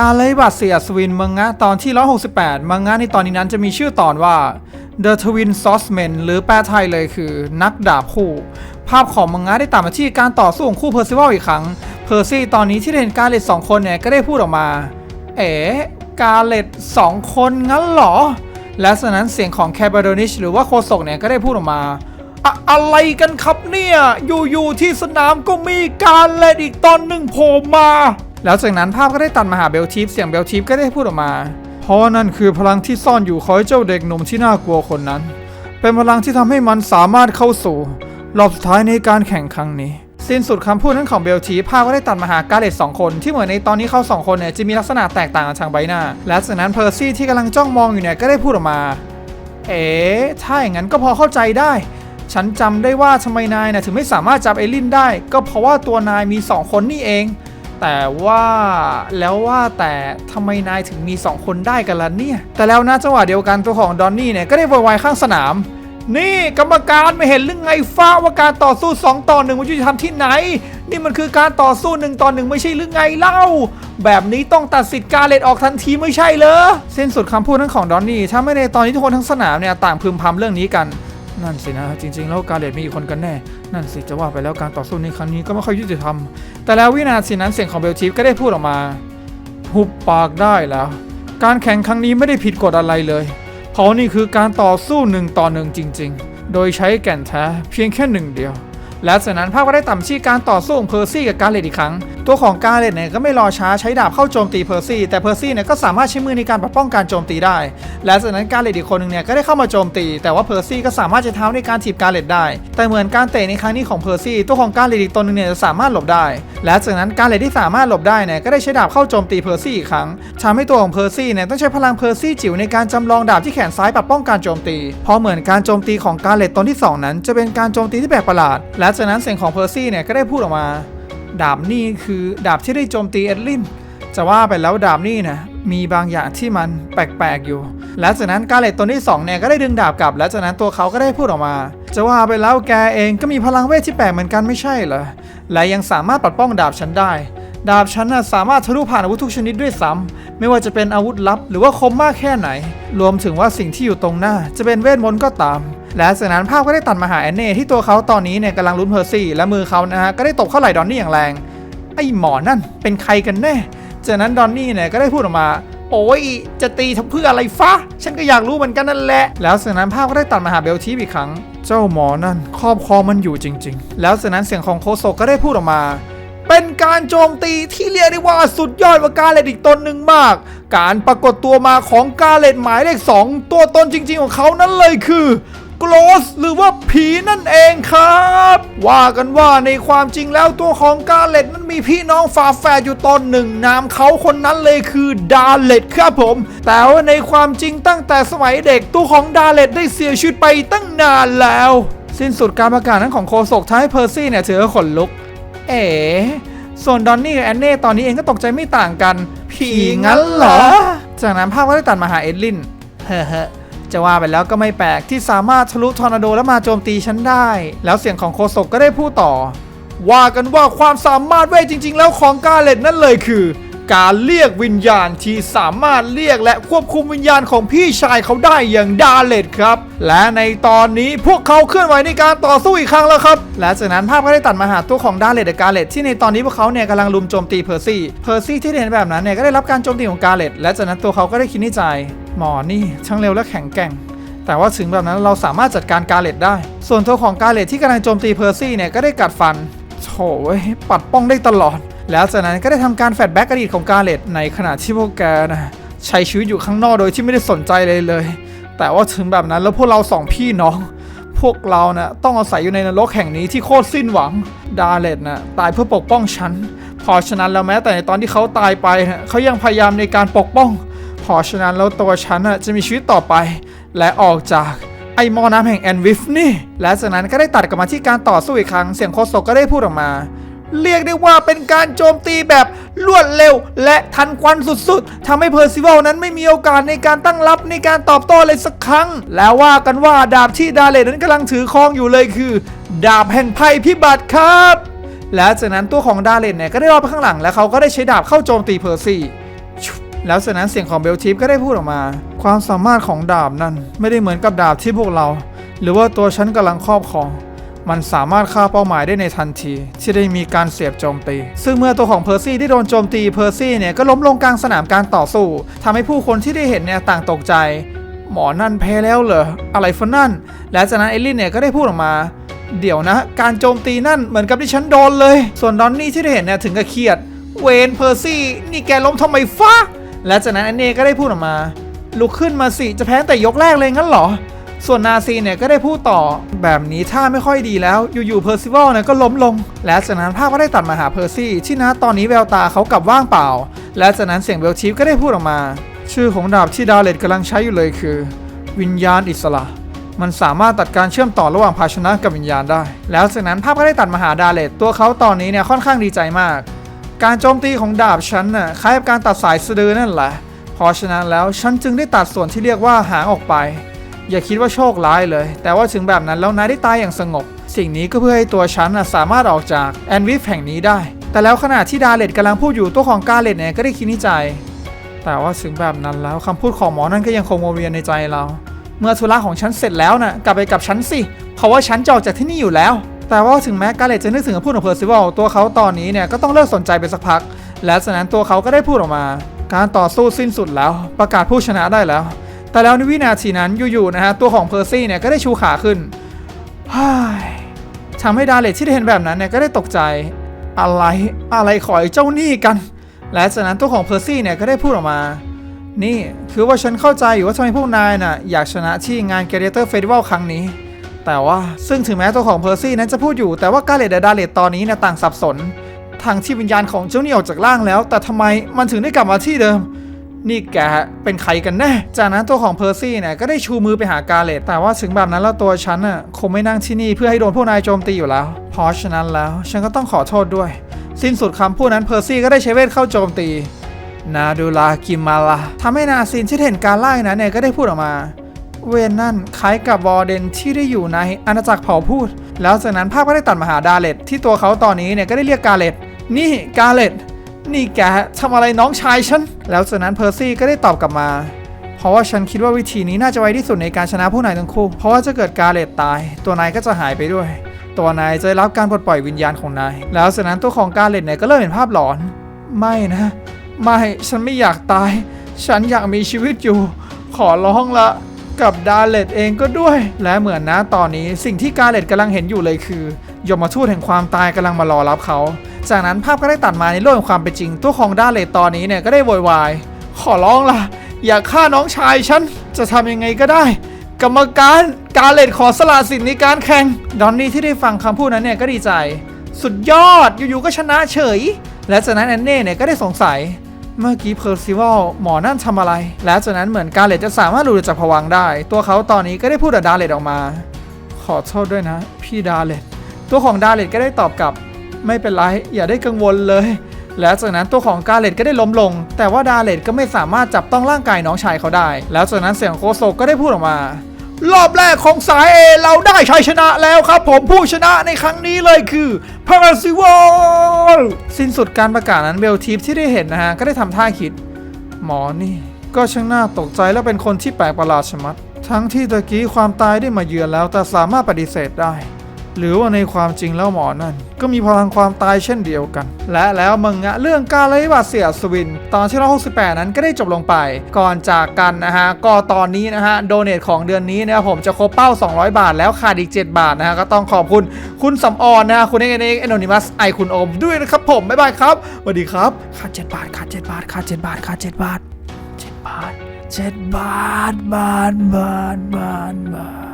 การไล่บัตเสียสวินมังงะตอนที่ 168 มังงะในตอนนี้นั้นจะมีชื่อตอนว่า The Twin Swordsmen หรือแปลไทยเลยคือนักดาบคู่ ภาพของมังงะได้ตัดมาที่การต่อสู้ของคู่เพอร์ซิวัลอีกครั้ง เพอร์ซี่ตอนนี้ที่เห็นการเลดสองคนเนี่ยก็ได้พูดออกมา เอ๋การเลดสองคนงั้นเหรอ และฉะนั้นเสียงของแคบาโดนิชหรือว่าโคศกเนี่ยก็ได้พูดออกมาอะอะไรกันครับเนี่ย อยู่ๆที่สนามก็มีการเล่นอีกตอนหนึ่งโผล่มา แล้วจากนั้นภาพก็ได้ตัดมาหาเบลทีฟเสียงเบลทีฟก็ได้พูดออกมา เพราะนั่นคือพลังที่ซ่อนอยู่ของเจ้าเด็กหนุ่มที่น่ากลัวคนนั้น เป็นพลังที่ทำให้มันสามารถเข้าสู่รอบสุดท้ายในการแข่งครั้งนี้ สิ้นสุดคำพูดนั้นของเบลทีฟภาพก็ได้ตัดมาหากาเลตสองคน ที่เหมือนในตอนนี้เขาสองคนเนี่ยจะมีลักษณะแตกต่างกันทางใบหน้า และจากนั้นเพอร์ซี่ที่กำลังจ้องมองอยู่เนี่ยก็ได้พูดออกมา เอ๋ถ้าอย่างนั้นก็พอเข้าใจได้ ฉันจำได้ว่าทำไมนายนะถึงไม่สามารถจับเอลินได้ ก็เพราะว่าตัวนายมี2คนนี่เอง แต่ว่าแล้วว่าแต่ทำไมนายถึงมี 2 คนได้กันล่ะเนี่ย แต่แล้วนะจังหวะเดียวกันตัวของดอนนี่เนี่ยก็ได้โวยวายข้างสนาม นี่กรรมการไม่เห็นหรือไงฟ้าว่าการต่อสู้ 2 ต่อหนึ่งมันยุติธรรมที่ไหน นี่มันคือการต่อสู้หนึ่งต่อหนึ่งไม่ใช่หรือไงเล่า แบบนี้ต้องตัดสิทธิ์การเลดออกทันทีไม่ใช่เหรอสิ้นสุดคำพูดนั้นของดอนนี่ถ้าไม่ในตอนนี้ทุกคนทั้งสนามเนี่ยต่างพึมพำเรื่องนี้กัน นั่นสินะ จริง ๆ แล้วกาเลตมีกี่คนกันแน่ นั่นสิจะว่าไปแล้วการต่อสู้ในครั้งนี้ก็ไม่ค่อยยุติธรรม แต่แล้ววินาทีนั้นเสียงของเบลชีฟก็ได้พูดออกมาหุบปากได้แล้ว การแข่งครั้งนี้ไม่ได้ผิดกฎอะไรเลยเพราะนี่คือการต่อสู้หนึ่งต่อหนึ่งจริง ๆ โดยใช้แก่นแท้เพียงแค่หนึ่งเดียว และจากนั้นภาพก็ได้ต่ำชี้การต่อสู้ของเพอร์ซี่กับการเลดอีกครั้ง ตัวของการเลดเนี่ยก็ไม่รอช้าใช้ดาบเข้าโจมตีเพอร์ซี่แต่เพอร์ซี่เนี่ยก็สามารถใช้มือในการปกป้องการโจมตีได้ และจากนั้นการเลดอีกคนหนึ่งเนี่ยก็ได้เข้ามาโจมตี แต่ว่าเพอร์ซี่ก็สามารถใช้เท้าในการถีบการเลดได้ แต่เหมือนการเตะในครั้งนี้ของเพอร์ซี่ตัวของการเลดอีกตัวหนึ่งเนี่ยจะสามารถหลบได้ และจากนั้นการเลดที่สามารถหลบได้เนี่ยก็ได้ใช้ดาบเข้าโจมตีเพอร์ซี่อีกครั้งทำให้ตัวของเพอร์ซี่เนี่ยต้องใช้พลังเพอร์ซี่จิ๋วในการจำลองดาบที่แขนซ้ายปัดป้องการโจมตี เพราะเหมือนการโจมตีของการเลดตนที่สองนั้น จะเป็นการโจมตีที่แปลกประหลาด และจากนั้นเสียงของเพอร์ซี่เนี่ยก็ได้พูดออกมา ดาบนี่คือดาบที่ได้โจมตีเอ็ดลินจะว่าไปแล้วดาบนี่นะมีบางอย่างที่มันแปลกๆอยู่ และจากนั้นกาเลตตนที่2เนี่ยก็ได้ดึงดาบกลับ และจากนั้นตัวเขาก็ได้พูดออกมา จะว่าไปแล้วแกเองก็มีพลังเวทที่แปลกเหมือนกันไม่ใช่เหรอ และยังสามารถปัดป้องดาบฉันได้ ดาบฉันน่ะสามารถทะลุผ่านอาวุธทุกชนิดด้วยซ้ำไม่ว่าจะเป็นอาวุธลับ หรือว่าคมมากแค่ไหน รวมถึงว่าสิ่งที่อยู่ตรงหน้า จะเป็นเวทมนต์ก็ตาม และจากนั้นภาพก็ได้ตัดมาหาแอนเน่ที่ตัวเขาตอนนี้เนี่ยกำลังลุ้นเพอร์ซี่และมือเขานะฮะก็ได้ตบเข้าไหล่ดอนนี่อย่างแรง ไอ้หมอนั่นเป็นใครกันแน่ จากนั้นดอนนี่เนี่ยก็ได้พูดออกมาโอ้ย จะตีทำเพื่ออะไรฟะ ฉันก็อยากรู้เหมือนกันนั่นแหละ แล้วจากนั้นภาพก็ได้ตัดมาหาเบลทีอีกครั้ง เจ้าหมอนั่นครอบครองมันอยู่จริง ๆ แล้วจากนั้นเสียงของโคโซก็ได้พูดออกมา เป็นการโจมตีที่เรียกได้ว่าสุดยอดกว่าการเลดอีกตนหนึ่งมาก การปรากฏตัวมาของกาเลดหมายเลขสองตัวตนจริง ๆ ของเขานั้นเลยคือ ก o สหรือว่าผีนั่นเองครับ ว่ากันว่าในความจริงแล้วตัวของกาเลตนั้นมีพี่น้องฝาแฝดอยู่ตนหนึ่งนามเขาคนนั้นเลยคือดาเลตครับผม แต่ว่าในความจริงตั้งแต่สมัยเด็กตัวของดาเลตได้เสียชีวิตไปตั้งนานแล้ว สิ้นสุดการประกาศนั้นของโคศกท้ายเพอร์ซี่เนี่ยถือขนลุก เอ๋ส่วนดอนนี่กับแอนเน่ตอนนี้เองก็ตกใจไม่ต่างกัน ผีงั้นเหรอ จากนั้นภาพก็ได้ตัดมาหาเอ็ดลิน เฮ้อ จะว่าไปแล้วก็ไม่แปลกที่สามารถทะลุทอร์นาโดและมาโจมตีฉันได้ แล้วเสียงของโคศกก็ได้พูดต่อ ว่ากันว่าความสามารถเวทจริง ๆ แล้วของกาเลตนั่นเลยคือ การเรียกวิญญาณที่สามารถเรียกและควบคุมวิญญาณของพี่ชายเขาได้อย่างดาเลตครับ และในตอนนี้พวกเขาเคลื่อนไหวในการต่อสู้อีกครั้งแล้วครับ และจากนั้นภาพก็ได้ตัดมาหาตัวของดาเลตกับกาเลตที่ในตอนนี้พวกเขาเนี่ยกำลังลุมโจมตีเพอร์ซี่ เพอร์ซี่ที่เห็นแบบนั้นเนี่ยก็ได้รับการโจมตีของกาเลตและจากนั้นตัวเขาก็ได้คิดในใจหมอนี่ช่างเร็วและแข็งแกร่งแต่ว่าถึงแบบนั้นเราสามารถจัดการกาเลตได้ ส่วนตัวของกาเลตที่กำลังโจมตีเพอร์ซี่เนี่ยก็ได้กัดฟันโถ่เว้ยปัดป้องได้ตลอด แล้วจากนั้นก็ได้ทำการแฟลชแบ็กอดีตของกาเลตในขณะที่พวกแกนะใช้ชีวิตอยู่ข้างนอกโดยที่ไม่ได้สนใจเลยเลย แต่ว่าถึงแบบนั้นแล้วพวกเราสองพี่น้อง พวกเรานะ่ะต้องอาศัยอยู่ในนรกแห่งนี้ที่โคตรสิ้นหวัง ดาเลตนะ่ะตายเพื่อปกป้องฉันเพอฉะนั้นแล้วแม้แต่ในตอนที่เขาตายไปนะเขายังพยายามในการปกป้องเพอฉะนั้นแล้วตัวฉันน่ะจะมีชีวิตต่อไป และออกจากไอหมอน้ำแห่งแอนวิฟนี่ และจากนั้นก็ได้ตัดกลับมาที่การต่อสู้อีกครั้ง เสียงโคโซก็ได้พูดออกมา เรียกได้ว่าเป็นการโจมตีแบบรวดเร็ว และทันควันสุดๆทำให้เพอร์ซิวัลนั้นไม่มีโอกาสในการตั้งรับในการตอบโต้เลยสักครั้ง แล้วว่ากันว่าดาบที่ดาเลตนั้นกำลังถือครองอยู่เลยคือ ดาบแห่งภัยพิบัติครับ และจากนั้นตัวของดาเลนเนี่ยก็ได้รอดไปข้างหลัง และเขาก็ได้ใช้ดาบเข้าโจมตีเพอร์ซี่แล้วจากนั้นเสียงของเบลทิปก็ได้พูดออกมา ความสามารถของดาบนั้นไม่ได้เหมือนกับดาบที่พวกเรา หรือว่าตัวฉันกำลังครอบครอง มันสามารถฆ่าเป้าหมายได้ในทันที ที่ได้มีการเสียบโจมตี ซึ่งเมื่อตัวของเพอร์ซี่ที่โดนโจมตีเพอร์ซี่เนี่ยก็ล้มลงกลางสนามการต่อสู้ทำให้ผู้คนที่ได้เห็นเนี่ยต่างตกใจ หมอนั่นแพ้แล้วเหรออะไรฟะนั่น และจากนั้นเอลลินเนี่ยก็ได้พูดออกมาเดี๋ยวนะ การโจมตีนั่นเหมือนกับที่ฉันโดนเลย ส่วนดอนนี่ที่ได้เห็นเนี่ยถึงกับเครียด เวนเพอร์ซี่นี่แกล้มทำไมฟ้าและจากนั้นแอนเน่ก็ได้พูดออกมา ลุกขึ้นมาสิ จะแพ้แต่ยกแรกเลยงั้นเหรอ ส่วนนาซีเนี่ยก็ได้พูดต่อแบบนี้ท่าไม่ค่อยดีแล้ว อยู่ๆเพอร์ซิวัลเนี่ยก็ล้มลง และจากนั้นภาพก็ได้ตัดมาหาเพอร์ซี่ที่นะตอนนี้แววตาเขากลับว่างเปล่า และจากนั้นเสียงเบลชีฟก็ได้พูดออกมา ชื่อของดาบที่ดาเลตกำลังใช้อยู่เลยคือ วิญญาณอิสระมันสามารถตัดการเชื่อมต่อระหว่างภาชนะกับวิญญาณได้ แล้วจากนั้นภาพก็ได้ตัดมาหาดาเลตตัวเขาตอนนี้เนี่ยค่อนข้างดีใจมาก การโจมตีของดาบฉันน่ะคล้ายกับการตัดสายสะดือนั่นแหละ เพราะฉะนั้นแล้วฉันจึงได้ตัดส่วนที่เรียกว่าหางออกไป อย่าคิดว่าโชคร้ายเลย แต่ว่าถึงแบบนั้นแล้วนายได้ตายอย่างสงบ สิ่งนี้ก็เพื่อให้ตัวฉันน่ะสามารถออกจากแอนวิฟแห่งนี้ได้ แต่แล้วขณะที่ดาเลตกำลังพูดอยู่ตัวของกาเลตเนี่ยก็ได้คิดในใจ แต่ว่าถึงแบบนั้นแล้วคำพูดของหมอนั่นก็ยังคงวนเวียนในใจเรา เมื่อธุระของฉันเสร็จแล้วน่ะกลับไปกับฉันสิเพราะว่าฉันจะออกจากที่นี่อยู่แล้ว แต่ว่าถึงแม้กาเลตจะนึกถึงคำพูดของเพอร์ซิวัลตัวเขาตอนนี้เนี่ยก็ต้องเลิกสนใจไปสักพัก และจากนั้นตัวเขาก็ได้พูดออกมา การต่อสู้สิ้นสุดแล้ว ประกาศผู้ชนะได้แล้ว แต่แล้วในวินาทีนั้นอยู่ๆนะฮะตัวของเพอร์ซี่เนี่ยก็ได้ชูขาขึ้นทำให้ดาเลตที่ได้เห็นแบบนั้นเนี่ยก็ได้ตกใจอะไรอะไรขอไอ้เจ้าหนี่กัน และจากนั้นตัวของเพอร์ซี่เนี่ยก็ได้พูดออกมา นี่คือว่าฉันเข้าใจอยู่ว่าทำไมพวกนายน่ะอยากชนะที่งาน g ก l a t o r Festival ครั้งนี้ แต่ว่าซึ่งถึงแม้ตัวของเพอร์ซี่นั้นจะพูดอยู่แต่ว่ากาเลตและดาเลตตอนนี้เนี่ยต่างสับสนทางที่วิญญาณของเจ้าหนี่ออกจากร่างแล้ว แต่ทำไมมันถึงได้กลับมาที่เดิม นี่แกเป็นใครกันแน่ จากนั้นตัวของเพอร์ซี่เนี่ยก็ได้ชูมือไปหากาเลตแต่ว่าถึงแบบนั้นแล้วตัวฉันน่ะคงไม่นั่งที่นี่เพื่อให้โดนพวกนายโจมตีอยู่แล้ว เพราะฉะนั้นแล้วฉันก็ต้องขอโทษด้วย สิ้นสุดคำพูดนั้นเพอร์ซี่ก็ได้ใช้เวทเข้าโจมตี นาดูลากิมาลาทำให้นาซินที่เห็นการไล่นั้นเนี่ยก็ได้พูดออกมา เวนนั่นคล้ายกับวอร์เดนที่ได้อยู่ในอาณาจักรเผ่าพูด แล้วจากนั้นภาพก็ได้ตัดมาหาดาเลตที่ตัวเขาตอนนี้เนี่ยก็ได้เรียกกาเลตนี่กาเลต นี่แกทำอะไรน้องชายฉัน แล้วจากนั้นเพอร์ซี่ก็ได้ตอบกลับมา เพราะว่าฉันคิดว่าวิธีนี้น่าจะไวที่สุดในการชนะผู้นายทั้งคู่ เพราะว่าจะเกิดการเลตตาย ตัวนายก็จะหายไปด้วย ตัวนายจะรับการปลดปล่อยวิญญาณของนาย แล้วจากนั้นตัวของการเลตเนี่ยก็เริ่มเห็นภาพหลอน ไม่นะ ไม่ฉันไม่อยากตาย ฉันอยากมีชีวิตอยู่ ขอร้องละกับดาเลตเองก็ด้วย และเหมือนนะตอนนี้สิ่งที่กาเลตกำลังเห็นอยู่เลยคือยมทูตแห่งความตายกำลังมารอรับเขา จากนั้นภาพก็ได้ตัดมาในโลกแห่งความเป็นจริง ตัวของดาเลตตอนนี้เนี่ยก็ได้โวยวายขอร้องล่ะ อย่าฆ่าน้องชายฉันจะทำยังไงก็ได้ กรรมการกาเลตขอสละสิทธิ์ในการแข่งดอนนี่ที่ได้ฟังคำพูดนั้นเนี่ยก็ดีใจ สุดยอดอยู่ๆก็ชนะเฉย และจากนั้นแอนเน่เนี่ยก็ได้สงสัยเมื่อกี้เพอร์ซิวัลหมอนั่นทำอะไร และจากนั้นเหมือนกาเลตจะสามารถหลุดจากผวังได้ ตัวเขาตอนนี้ก็ได้พูดกับดาเลตออกมา ขอโทษด้วยนะ พี่ดาเลตตัวของดาเลตก็ได้ตอบกลับ ไม่เป็นไร อย่าได้กังวลเลย และจากนั้นตัวของกาเลตก็ได้ล้มลง แต่ว่าดาเลตก็ไม่สามารถจับต้องร่างกายน้องชายเขาได้ แล้วจากนั้นเสียงโคโซก็ได้พูดออกมารอบแรกของสายเอเราได้ชัยชนะแล้วครับผมผู้ชนะในครั้งนี้เลยคือพาราซิวอลสิ้นสุดการประกาศนั้นเบลทีฟที่ได้เห็นนะฮะ ก็ได้ทำท่าคิด หมอนี่ ก็ช่างน่าตกใจและเป็นคนที่แปลกประหลาดชะมัด ทั้งที่ตะกี้ความตายได้มาเยือนแล้วแต่สามารถปฏิเสธได้ หรือว่าในความจริงแล้วหมอนั่น ก็มีพลังความตายเช่นเดียวกัน และแล้วมังงะเรื่องการเลยบาดเสียสวิน ตอนที่เรา68นั้นก็ได้จบลงไป ก่อนจากกันนะฮะ ก็ตอนนี้นะฮะโดเนทของเดือนนี้นะครับผมจะครบเป้า 200 บาท แล้วขาดอีก 7 บาทนะฮะก็ต้องขอบคุณคุณสำออนนะฮะคุณเอกเอกเอนอนิมัสไอคุณโอมด้วยนะครับผมบ๊ายบายครับสวัสดีครับขาด7บาทขาด7บาทขาด7บาทขาด7บาท7บาท7บาทบาทบาทบาทบาท